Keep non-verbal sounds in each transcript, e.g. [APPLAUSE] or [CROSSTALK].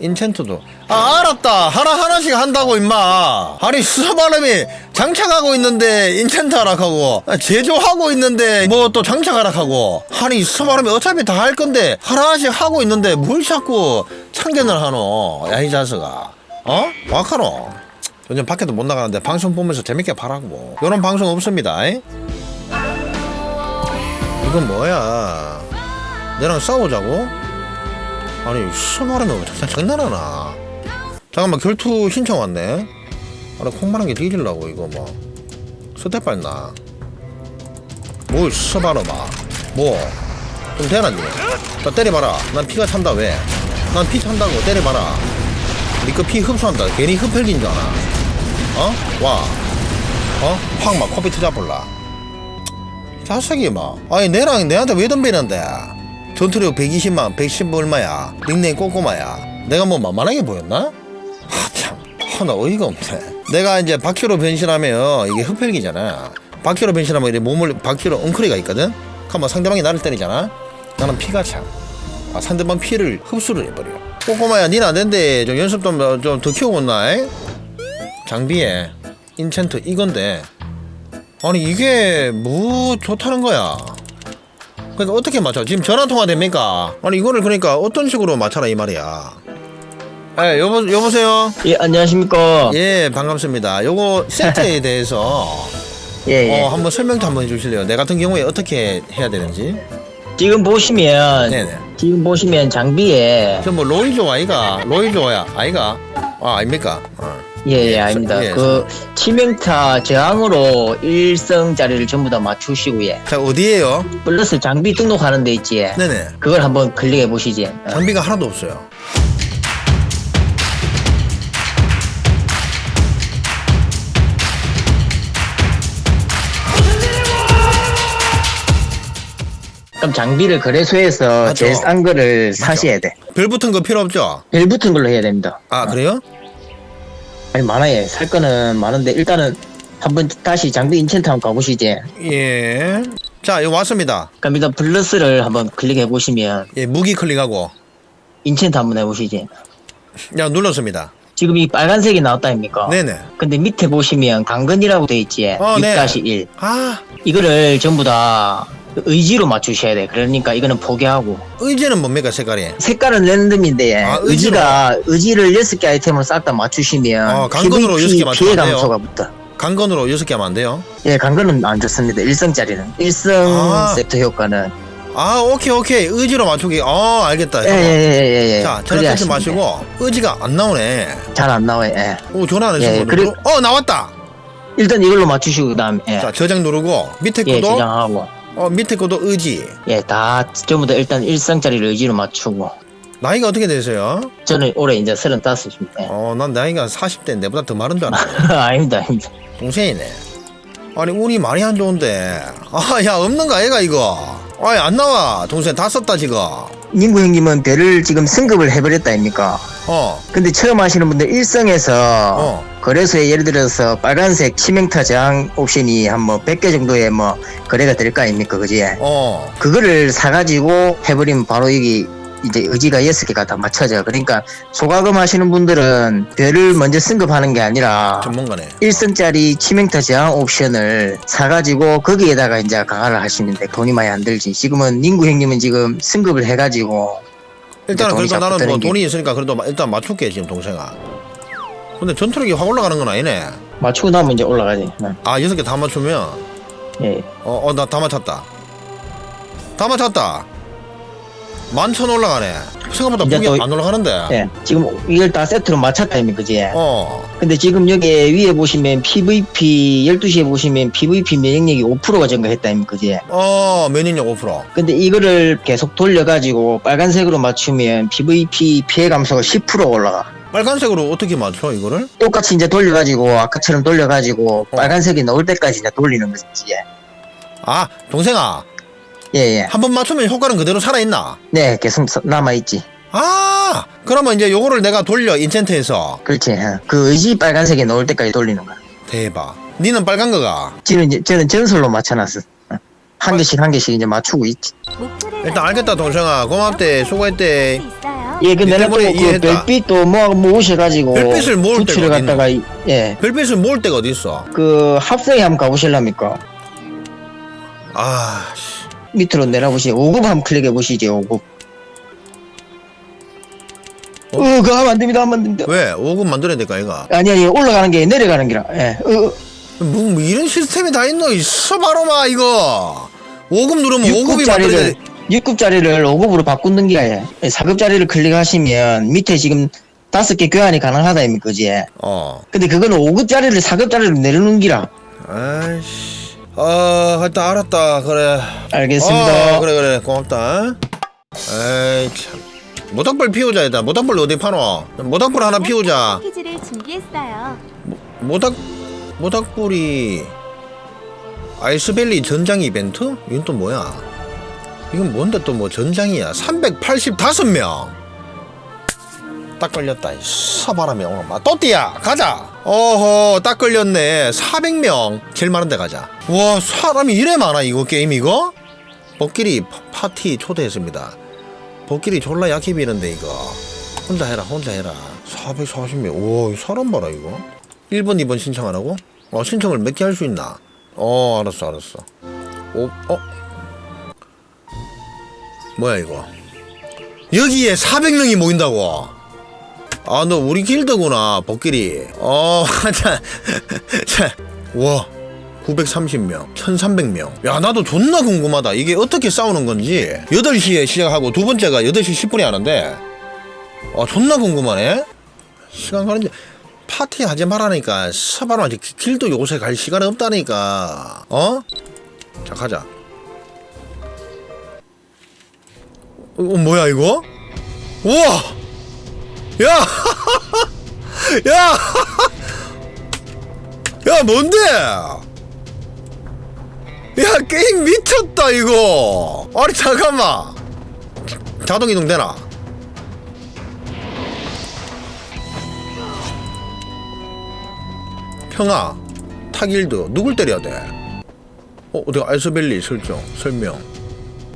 인챈트도. 아 알았다. 하나 하나씩 한다고 임마. 아니 수사바람이 장착하고 있는데 인챈트 하락하고 아, 제조하고 있는데 뭐 또 장착 하락하고. 아니 수사바람이 어차피 다 할 건데 하나하나씩 하고 있는데 뭘 자꾸 참견을 하노 야 이 자식아. 어? 와카노. 요즘 밖에도 못 나가는데 방송 보면서 재밌게 봐라고 이런 방송 없습니다 이? 이건 뭐야? 내랑 싸우자고? 아니 장- 장난하나? 잠깐만 결투 신청 왔네. 아나 콩만한 게 뒤질라고 이거 뭐. 스텝 밟나. 뭘 수발아봐 뭐좀 되나니? 나 때려봐라. 난 피가 찬다 왜 난 피 찬다고 때려봐라. 니꺼 피 흡수한다. 괜히 흡혈긴 줄 아나? 어? 와. 어? 확 막 코피 터져볼라. 자식이 막 아니 내랑 내한테 왜 덤비는데 전투력 120만 110 얼마야. 닉네임 꼬꼬마야. 내가 뭐 만만하게 보였나? 하참. 하나 어이가 없네. 내가 이제 바퀴로 변신하면 이게 흡혈기잖아. 바퀴로 변신하면 이제 몸을 바퀴로 엉클이가 있거든? 그럼 상대방이 나를 때리잖아? 나는 피가 차 아, 상대방 피를 흡수를 해버려. 꼬꼬마야 니는 안 된대. 좀 연습 좀좀더 키우고 온나 이? 장비에. 인챈트 이건데. 아니 이게 뭐 좋다는 거야 그러니까 어떻게 맞춰? 지금 전화 통화 됩니까? 아니 이거를 그러니까 어떤 식으로 맞춰라 이 말이야? 예 여보 여보세요? 예, 안녕하십니까. 예 반갑습니다. 요거 세트에 [LAUGHS] 대해서 예, 예. 어 한번 설명 좀 한번 해주실래요? 내 같은 경우에 어떻게 해야 되는지? 지금 보시면, 네네. 지금 보시면 장비에, 저 뭐 로이 조 아이가? 로이 조야? 아이가 아 아닙니까 어. 예, 예, 예, 아닙니다. 예, 그, 치명타 저항으로 일성짜리를 전부 다 맞추시고, 예. 자 어디에요 플러스 장비 등록하는 데 있지. 예. 네네 그걸 한번 클릭해 보시지. 어. 장비가 하나도 없어요 그럼 장비를 거래소에서 맞죠. 제일 싼 거를 사셔야 돼. 별 붙은 거 필요 없죠 벨 붙은 걸로 해야 됩니다. 아 그래요 아니, 많아요. 살 거는 많은데, 일단은 한번 다시 장비 인챈트 한번 가보시지. 예. 자, 여기 왔습니다. 그럼 일단 플러스를 한번 클릭해 보시면, 예, 무기 클릭하고. 인챈트 한번 해보시지. 야, 눌렀습니다. 지금 이 빨간색이 나왔다 아닙니까? 네네. 근데 밑에 보시면 강건이라고 돼 있지. 어, 네. 6-1. 아, 이거를 전부 다 의지로 맞추셔야 돼. 그러니까 이거는 포기하고. 의제는 뭡니까, 색깔이? 색깔은 랜덤인데 아, 의지로. 의지가 의지를 6개 아이템으로 싹 다 맞추시면 어, 강건으로 PVP 여섯 개 맞추면 피해 안 돼요? 감소가 붙어. 강건으로 여섯 개 하면 안 돼요? 예, 강건은 안 좋습니다. 일성짜리는. 일성 아. 세트 효과는. 아, 오케이, 오케이. 의지로 맞추기. 어, 알겠다. 예, 예, 예, 예, 예. 자, 전화 끊지 마시고, 의지가 안 나오네. 잘안 나와요. 예. 오, 전화 안 예, 했어. 그래- 어, 나왔다. 일단 이걸로 맞추시고 그다음에 예. 자, 저장 누르고, 밑에 예, 것도, 저장하고. 어, 밑에 것도 의지. 예, 다 전부 다 일단 일성짜리를 의지로 맞추고. 나이가 어떻게 되세요? 저는 올해 이제 35입니다. 예. 어, 난 나이가 40대 내보다 더 많은 줄 알았네. [LAUGHS] 아닙니다, 아닙니다. 동생이네. 아니 운이 많이 안 좋은데. 아, 야 없는 거 아이가 이거. 아이 안 나와. 동생 다 썼다 지금. 님구 형님은 배를 지금 승급을 해버렸다 아닙니까? 어. 근데 처음 하시는 분들 일성에서 어. 거래소에 예를 들어서 빨간색 치명타 저항 옵션이 한 뭐 100개 정도의 뭐 거래가 될 거 아닙니까? 그지? 어. 그거를 사가지고 해버리면 바로 여기 이제 의지가 6개가 다 맞춰져. 그러니까 소가금 하시는 분들은 배를 먼저 승급하는 게 아니라 전문가네. 1성짜리 치명타 저항 옵션을 사가지고 거기에다가 이제 강화를 하시면 돼. 돈이 많이 안 들지. 지금은 닝구 형님은 지금 승급을 해가지고 일단은 그래도 나는 뭐 돈이 있으니까 그래도 마- 일단 맞출게 지금 동생아. 근데 전투력이 확 올라가는 건 아니네. 맞추고 나면 이제 올라가지. 응. 아 여섯 개 다 맞추면 예. 어어나 다 맞췄다. 다 맞췄다. 만천 올라가네. 생각보다 이제 무게 또- 안 올라가는데. 예. 지금 이걸 다 세트로 맞췄다 이미 그지? 어. 근데 지금 여기 위에 보시면 PVP 12시에 보시면 PVP 면역력이 5%가 증가했다 이미 그지? 어 면역력 5%. 근데 이거를 계속 돌려가지고 빨간색으로 맞추면 PVP 피해 감소가 10% 올라가. 빨간색으로 어떻게 맞춰 이거를? 똑같이 이제 돌려가지고 아까처럼 돌려가지고 어. 빨간색이 나올 때까지 이제 돌리는 거지. 아 동생아 예예. 한 번 맞추면 효과는 그대로 살아있나? 네 계속 남아 있지. 아 그러면 이제 요거를 내가 돌려 인챈트에서 그렇지. 어. 그 의지 빨간색이 나올 때까지 돌리는 거야. 대박 니는 빨간 거가 지금 이제 저는 전설로 맞춰놨어. 어. 한 개씩 한 개씩 이제 맞추고 있지. 일단 알겠다 동생아 고맙대 수고했대 예, 그니 내가 또 때문에 그 이해했다. 별빛도 뭐 모으셔가지고 별빛을 모을 부츠를 때가 갖다가 이- 예, 별빛을 모을 데가 어디 있어? 그 합성에 한번 가보실랍니까? 아, 씨. 밑으로 내려보시 5급 한번 클릭해 보시죠 5급. 어? 어, 그거 하면 안 됩니다, 하면 안 됩니다. 왜? 5급 만들어야 될까, 이가? 아니, 아니, 올라가는 게 내려가는 기라. 예. 어, 뭐, 뭐 이런 시스템이 다 있노? 있어, 바로 마, 이거. 5급 누르면 5급이 만들어야 6급짜리를, 돼. 6급짜리를 5급으로 바꾸는 게 아니에요. 4급짜리를 클릭하시면 밑에 지금 다섯 개 교환이 가능하다, 입니까, 그지? 어. 근데 그거는 5급짜리를 4급짜리로 내려놓는 기라. 아이씨. 아, 일단 알았다. 그래. 알겠습니다. 어, 그래, 그래. 고맙다. 에이, 참. 모닥불 피우자, 일단. 모닥불 어디 파노? 모닥불 하나 피우자. 퀴즈를 준비했어요. 모닥, 모닥불이. 아이스밸리 전장 이벤트? 이건 또 뭐야? 이건 뭔데 또 뭐 전장이야? 385명! 딱 걸렸다. 서바람이 오늘 막 또띠야 가자. 어허 딱 걸렸네. 400명 제일 많은 데 가자. 와 사람이 이래 많아 이거 게임 이거? 복끼리 파- 파티 초대했습니다. 복끼리 졸라 약해 비는데 이거. 혼자 해라 혼자 해라. 440명. 우와 이 사람 봐라 이거. 1번 2번 신청 안 하고? 어 신청을 몇 개 할 수 있나? 어 알았어 알았어. 오 어? 뭐야 이거? 여기에 400명이 모인다고? 아, 너 우리 길드구나, 복길이. 어, [LAUGHS] 자, 자, 와, 930명, 1300명. 야, 나도 존나 궁금하다. 이게 어떻게 싸우는 건지. 8시에 시작하고 두 번째가 8시 10분에 하는데, 아, 존나 궁금하네? 시간 가는지, 파티 하지 말라니까. 서바로 아직 길도 요새 갈 시간이 없다니까. 어? 자, 가자. 어, 뭐야, 이거? 우와! 야! [LAUGHS] 야! 야, 뭔데? 야, 게임 미쳤다, 이거! 아니, 잠깐만! 자동 이동 되나? 평아, 타길드, 누굴 때려야 돼? 어, 어디 알스밸리 설정, 설명.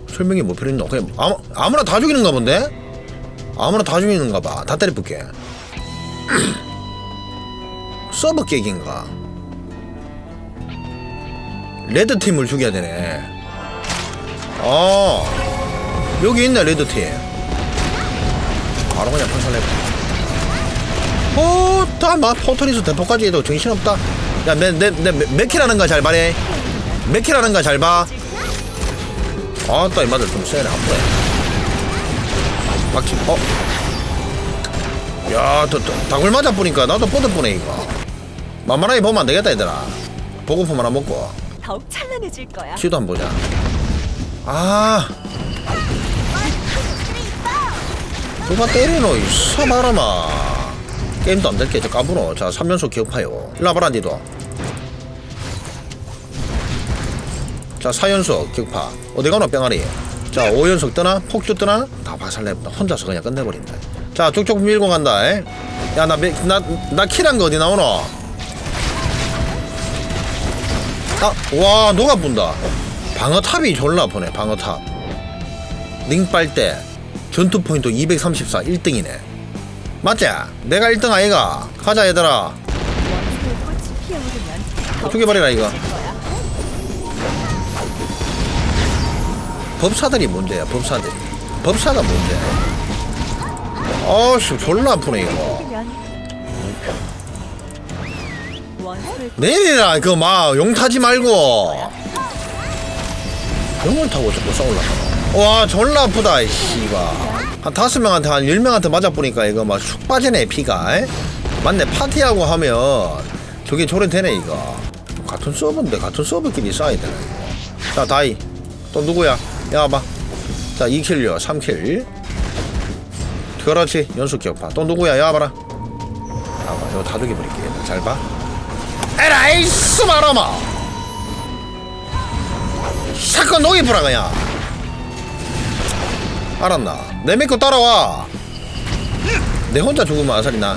설명이 뭐 필요 있나? 그냥 아무, 아무나 다 죽이는가 본데? 아무나 다 죽이는가 봐. 다 때려 볼게. [CLEARS THROAT] 서버 깨기인가? 레드 팀을 죽여야 되네. 어, 여기 있네, 레드 팀. 바로 그냥 판살내. 어, 다막 포털리스 대포까지 해도 정신없다. 야, 내, 내, 내, 몇 킬하는 가 잘 봐래. 몇 킬하는 가 잘 봐. 아따, 이 마들 좀 세네, 아프네. 막히 어? 야, 더, 더, 닭을 맞아 보니까 나도 뻗어 보네 이거. 만만하게 보면 안 되겠다 얘들아. 보고품 하나 먹고 더욱 찬란해질 거야. 시도 한번 보자. 아, 누가 때리노 이 서바라마. 게임도 안 될게 저 까부노. 자, 3연속 기억파요. 일로 와봐라 니도. 자, 4연속 기억파. 어디 가노 뿅아리. 자, 5연속 뜨나? 폭주 뜨나? 다 박살내버린다. 혼자서 그냥 끝내버린다. 자, 쭉쭉 밀고 간다. 에? 야, 나, 몇- 나, 나 킬한 거 어디 나오노? 아, 와, 녹아 분다. 방어탑이 졸라 아프네, 방어탑. 링빨대, 전투 포인트 234, 1등이네. 맞지? 내가 1등 아이가? 가자, 얘들아. 원수의 꽃이 피어오르면 더욱 죽여버리라, 이거. 법사들이 문제야, 법사들이. 법사가 문제야. 어씨, 졸라 아프네, 이거. 내리라, 그, 막, 용 타지 말고. 용을 타고 자꾸 싸우려고. 와, 졸라 아프다, 이 씨가. 한 다섯 명한테, 한 열 명한테 맞아보니까 이거 막 쑥 빠지네, 피가. 에? 맞네, 파티하고 하면 저게 저래 되네, 이거. 같은 서버인데, 같은 서버끼리 싸야 이거. 자, 다이. 또 누구야? 야, 와봐. 자, 2킬요, 3킬. 그렇지, 연속 기억파. 또 누구야? 야, 와봐라. 야, 봐, 이거 다 죽여버릴게. 잘 봐. 에라이스 마라마 사건 녹이부라 그냥 알았나 내 믿고 따라와 내 혼자 죽으면 아사리 나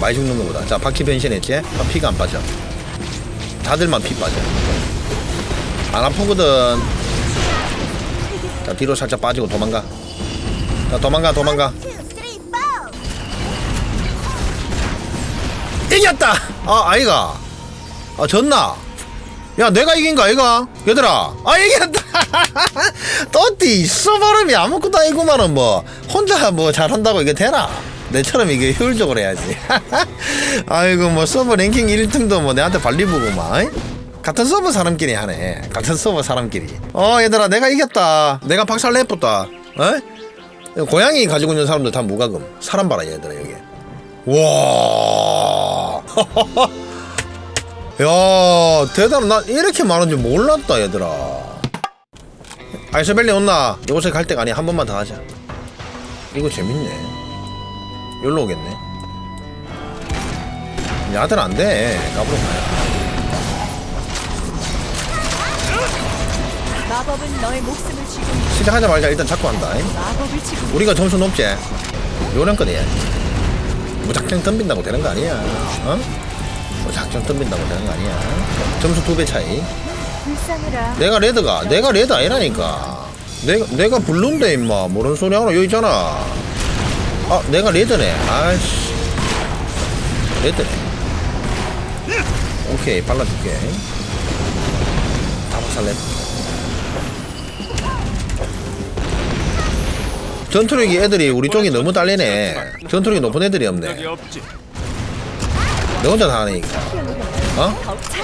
많이 죽는 거보다 자 바퀴 변신했지 아, 피가 안 빠져 다들만 피 빠져 안 아프거든 자 뒤로 살짝 빠지고 도망가. 자 도망가 도망가. 이겼다! 아 아이가. 아 졌나? 야 내가 이긴 거 아이가? 얘들아. 아 이겼다. [LAUGHS] 또띠 수발음이 아무것도 아니구만은 뭐. 혼자 뭐 잘한다고 이게 되나? 내처럼 이게 효율적으로 해야지. [LAUGHS] 아이고 뭐 서버 랭킹 1등도 뭐 내한테 발리보고만. 같은 서버 사람끼리 하네 같은 서버 사람끼리 어 얘들아 내가 이겼다 내가 박살 내었다 어? 고양이 가지고 있는 사람들 다 무과금 사람 봐라 얘들아 여기 와 [LAUGHS] 야, 대단하. 나 이렇게 많은 줄 몰랐다, 얘들아. 아이스벨리 온나? 요새 갈 때가 아니야. 한 번만 더 하자. 이거 재밌네. 여기로 오겠네. 야들 안 돼. 까불어 가야. 마법은 너의 목숨을 쥐고 시작하자마자 일단 잡고 한다. 잉? 마법을 우리가 점수 높지? 요령껏 해야지. 무작정 덤빈다고 되는 거 아니야. 어? 무작정 덤빈다고 되는 거 아니야. 점수 두 배 차이. 불쌍해라. 내가 레드가 내가 레드 아니라니까 내가 내가 블루인데 임마 모르는 소리 하나 여기 있잖아 아 내가 레드네 아이씨 레드네 오케이 발라줄게 다 박살내 전투력이 애들이 우리 쪽이 너무 딸리네. 전투력이 높은 애들이 없네. 너 혼자 다 하네 이거. 어?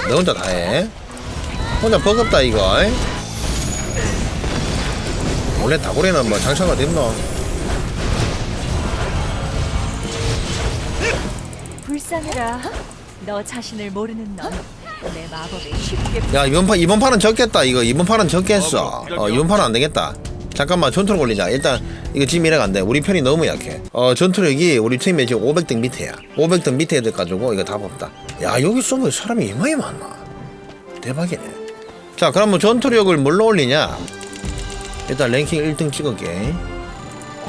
너 혼자 다해? 혼자 버겁다 이거. 이? 원래 다고래는 뭐 장사가 됐노 불쌍해라. 너 자신을 모르는 넌 내 마법에 쉽게 야 이번 판 이번 판은 졌겠다 이거. 이번 판은 졌겠어. 어 이번 판은 안 되겠다 잠깐만 전투력 올리자. 일단 이거 지금 이래가 안돼. 우리 편이 너무 약해. 어 전투력이 우리 팀에 지금 500등 밑에야. 500등 밑에 애들 가지고 이거 답 없다. 야 여기 서버에 사람이 이마이 많나? 대박이네. 자 그럼 뭐 전투력을 뭘로 올리냐? 일단 랭킹 1등 찍을게.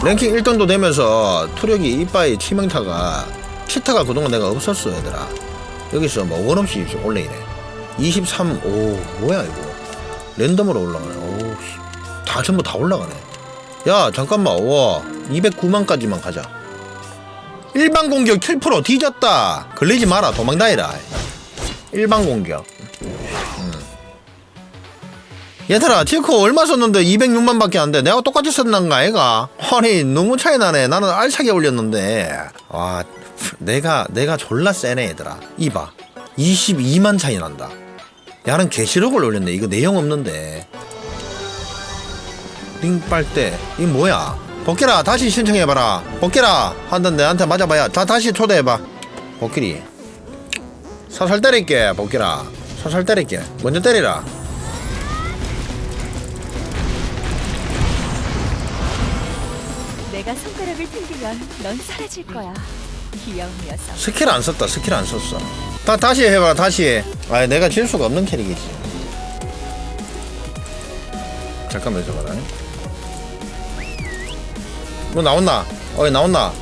랭킹 1등도 되면서 투력이 이빠이 치명타가 치타가 그동안 내가 없었어 얘들아. 여기서 뭐 원없이 올레이네 23, 오, 뭐야, 이거. 랜덤으로 올라가네. 다, 전부 다 올라가네. 야, 잠깐만, 와. 209만까지만 가자. 일반 공격 7% 뒤졌다. 걸리지 마라, 도망다니라. 일반 공격. 음. 얘들아, 티코 얼마 썼는데 206만 밖에 안 돼. 내가 똑같이 썼는가, 아이가? 아니, 너무 차이 나네. 나는 알차게 올렸는데. 와, 내가, 내가 졸라 세네, 얘들아. 이봐. 22만 차이 난다. 야는 게시록을 올렸네. 이거 내용 없는데. 링 빨대. 이 뭐야? 복귀라 다시 신청해봐라. 복귀라 한단 내한테 맞아봐야. 다 다시 초대해봐. 복귀리. 사살 때릴게. 복귀라. 사살 때릴게. 먼저 때리라. 내가 손가락을 튕기면 넌 사라질 거야. 귀여운 녀석. 스킬 안 썼다. 스킬 안 썼어. 다 다시 해봐. 다시. 아, 내가 질 수가 없는 캐릭이지. 잠깐만 있어봐라. 뭐 나온나? 어이 나온나?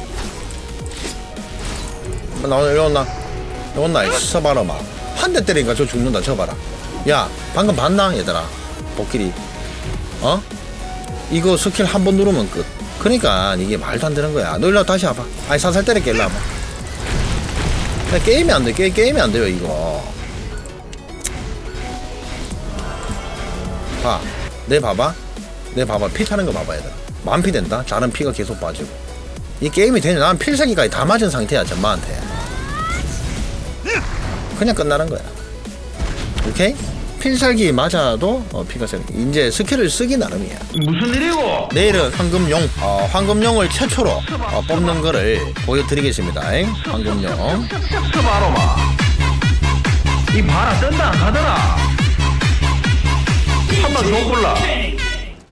뭐 나오나? 이리 온나? 온나? 이 써봐라 막. 한대 때리니까 저 죽는다. 저 봐라. 야, 방금 봤나? 얘들아. 복길이. 어? 이거 스킬 한 번 누르면 끝. 그러니까 이게 말도 안 되는 거야. 너 일로 와, 다시 와봐. 아니 살살 때릴게 일로 와봐. 야, 게임이 안 돼. 게, 게임이 안 돼요 이거. 봐. 내 봐봐. 내 봐봐. 피 차는 거 봐봐 얘들아. 만피 된다. 자는 피가 계속 빠지고. 이 게임이 되냐? 난 필살기까지 다 맞은 상태야 전마한테. 그냥 끝나는 거야. 오케이? 필살기 맞아도 어, 피가 세. 이제 스킬을 쓰기 나름이야. 무슨 일이고? 내일은 황금용, 어, 황금용을 최초로 어, 뽑는 거를 보여드리겠습니다. 잉? 황금용. 바로마. 이 바라 뜬다 안 가더라. 한번 더 골라.